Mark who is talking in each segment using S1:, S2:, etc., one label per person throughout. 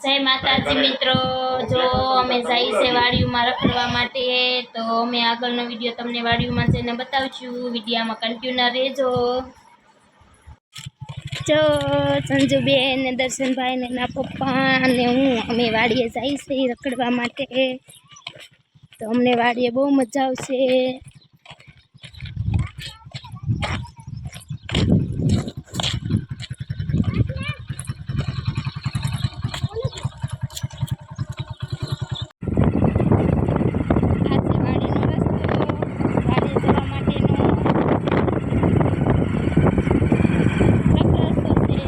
S1: જય માતાજી મિત્રો. જો અમે જઈ છે વાડીઓમાં રખડવા માટે, તો અમે આગળનો વીડિયો તમને વાડીઓમાં જઈને બતાવશું. વિડીયામાં કન્ટિન્યુ રહેજો. જો સંજુબેન ને દર્શનભાઈ ને એના પપ્પા અને હું, અમે વાડીએ જઈ છે રખડવા માટે. તો અમને વાડીએ બહુ મજા આવશે આ છે વાડીનો રસ્તો વાડીએ જવા માટેનો રસ્તો છે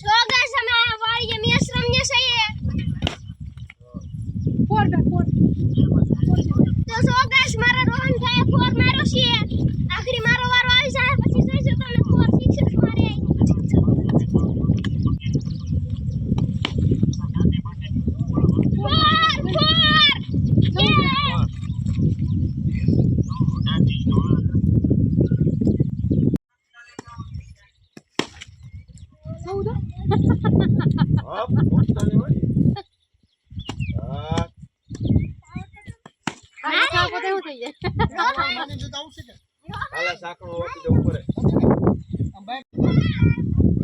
S2: So guys, અમે આ વાડીએ મેચ રમીએ છીએ. તો so guys, મારા રોહનભાઈએ four માર્યો છે. આખરી મારો વારો આવી જાય પછી જોઈશું તમને four sixes મારે. Four, four! Yeah!
S3: Hop, પોતાની હોય. હા. વાપી દઉં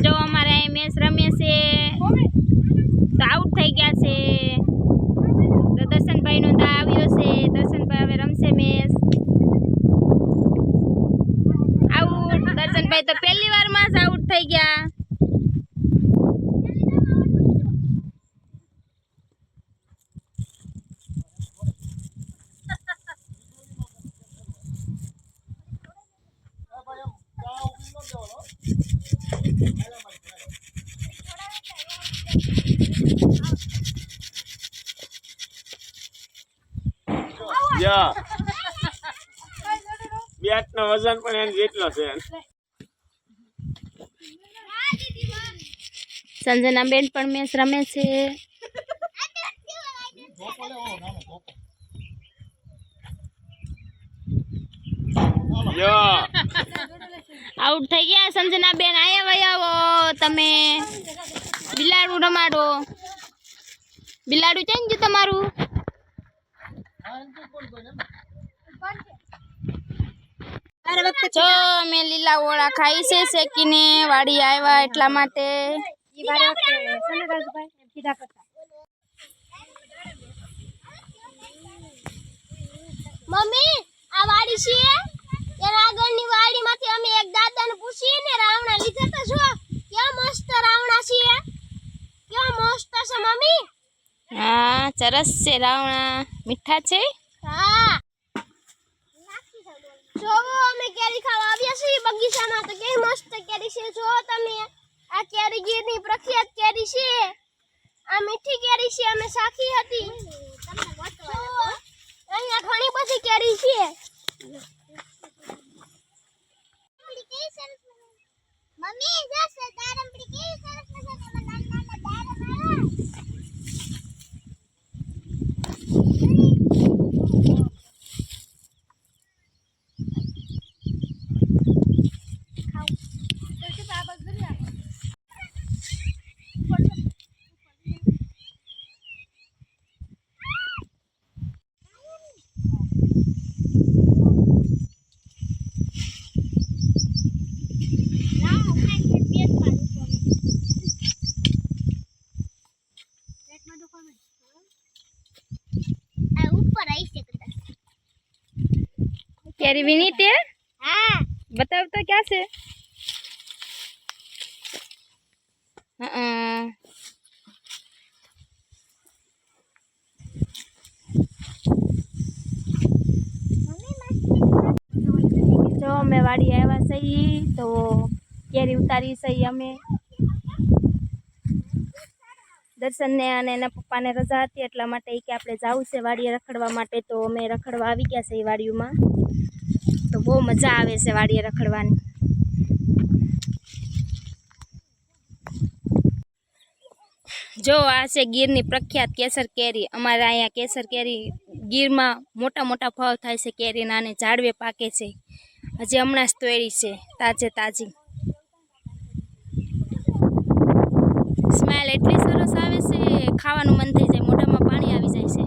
S1: જો અમારે મેચ રમે છે. તો આઉટ થઈ ગયા છે. તો દર્શનભાઈ નો દા આવ્યો છે દર્શનભાઈ હવે રમશે મેચ આઉટ દર્શનભાઈ તો પહેલી વારમાં જ આઉટ થઈ ગયા
S3: યા. બેટનો વજન પણ એને જેટલો છે
S1: સંજના બેન પણ મેચ રમે છે
S3: યા.
S1: આઉટ થઈ ગયા. સંજના બેન આયા આવો. તમે બિલાડું રમાડો. બિલાડું ચેન્જ ગયું તમારું? જો, મેં લીલા ઓળા ખાઈ છે શેકીને. વાડી આવ્યા એટલા માટે.
S2: મમ્મી, આ વાડી છે એના આગળની વાડીમાંથી અમે એક દાદાને પૂછીને રાવણા લીધા તા જો કેવા મસ્ત રાવણા છે કેવા મસ્ત છે મમ્મી
S1: હા સરસ છે, રાવણા. મીઠા છે?
S2: હા. જોવો, અમે કેરી ખાવા આવ્યા છીએ બગીચામાં. તો કેવી મસ્ત કેરી છે જો તમે. આ કેરી ગીરની પ્રખ્યાત કેરી છે. આ મીઠી કેરી છે, અમે સાખી હતી. અહીંયા ઘણી બધી કેરી છે. મમ્મી જો દારમડી કેવી સરસ છે તમે નાના નાના દારમ ઉપર આવી છે કદાચ
S1: કેરી વિની તે
S2: હા.
S1: બતાવ તો ક્યાં છે? હં. જો અમે વાડી આવ્યા સહી તો કેરી ઉતારી સહી અમે. દર્શનને અને એના પપ્પાને રજા હતી એટલા માટે કે આપણે જવું છે વાડીએ રખડવા માટે તો અમે રખડવા આવી ગયા છે એ વાડીઓમાં બહુ મજા આવે છે વાડીએ રખડવાની. જો, આ છે ગીરની પ્રખ્યાત કેસર કેરી. અમારે અહીંયા કેસર કેરી ગીરમાં મોટા મોટા ફળ થાય છે કેરીના અને ઝાડવે પાકે છે. હજી હમણાં જ તોડી છે, તાજે તાજી. સ્મેલ એટલી સરસ આવે છે, ખાવાનું મન થઈ જાય મોઢામાં પાણી આવી જાય છે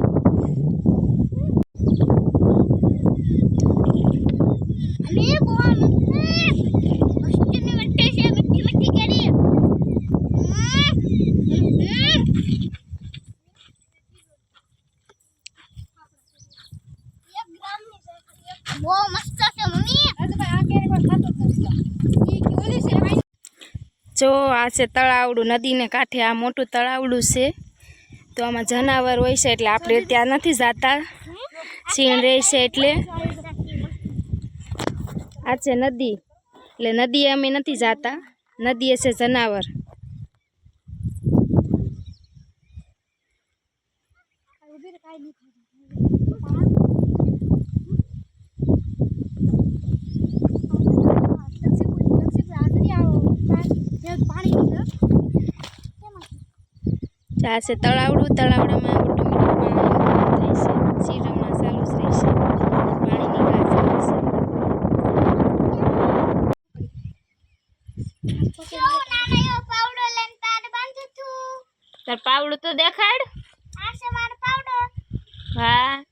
S2: અમે બોલ મસ્તી ને વટ્ટે છે મીઠી મીઠી કેરી બહુ મસ્ત છે મમ્મી
S1: જો આ છે તળાવડું, નદીને કાંઠે આ મોટું તળાવડું છે. તો આમાં જનાવર હોય છે એટલે આપણે ત્યાં નથી જતા. સીણ રહે છે એટલે. આ છે નદી, એટલે નદીએ અમે નથી જતા. નદીએ છે જનાવર. આ છે તળાવડું. તળાવડામાં ઓટોમેટિક પાણી થાય છે. ચાલુ જ રહેશે
S2: તાર
S1: પાવડું તો. દેખાડ.
S2: આ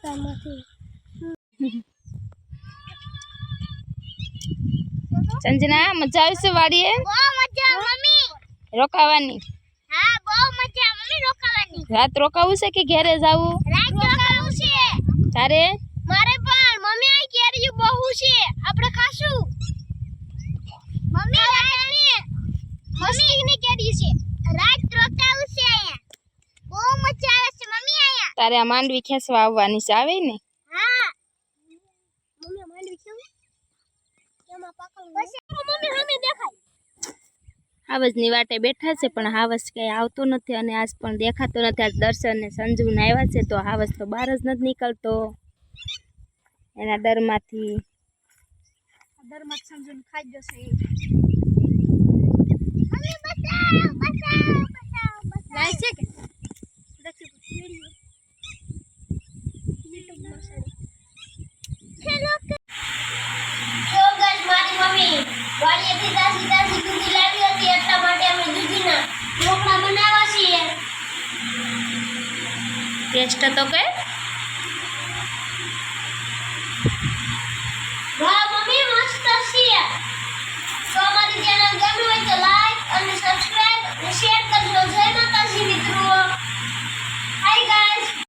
S1: સંજના મજા આવશે વાડીએ?
S2: બહુ મજા મમ્મી.
S1: રોકાવાની.
S2: હા બહુ મજા મમ્મી રોકાવાની.
S1: રાત રોકાવું છે કે ઘેરે જવું
S2: રાત રોકાવું છે.
S1: તારે?
S2: મારે પણ. મમ્મી આ કેરીયું બહુ છે. આપણે ખાશું. મમ્મી રાતની મસ્તીની કેરી છે. રાત રોકાવું છે અહીંયા. બહુ મજા આવે છે મમ્મી અહીંયા
S1: તારે આ માંડવી ખેંચવા આવવાની છે આવે ને? હાવજની વાટે બેઠા છે પણ હાવસ કંઈ આવતો નથી અને આજ પણ દેખાતો નથી. આજ દર્શન ને સંજુને આવ્યા છે તો હાવસ તો બહાર જ નથી નીકળતો. એના ડરમાંથી
S2: સમજણ ખાઈ જશે લાય છે કે? ટેસ્ટ હતો કે? મસ્ત છે તો અમારી ચેનલ ગમી હોય તો લાઈક
S1: અને સબસ્ક્રાઇબ અને
S2: શેર કરજો. જય માતાજી, મિત્રો. Hi guys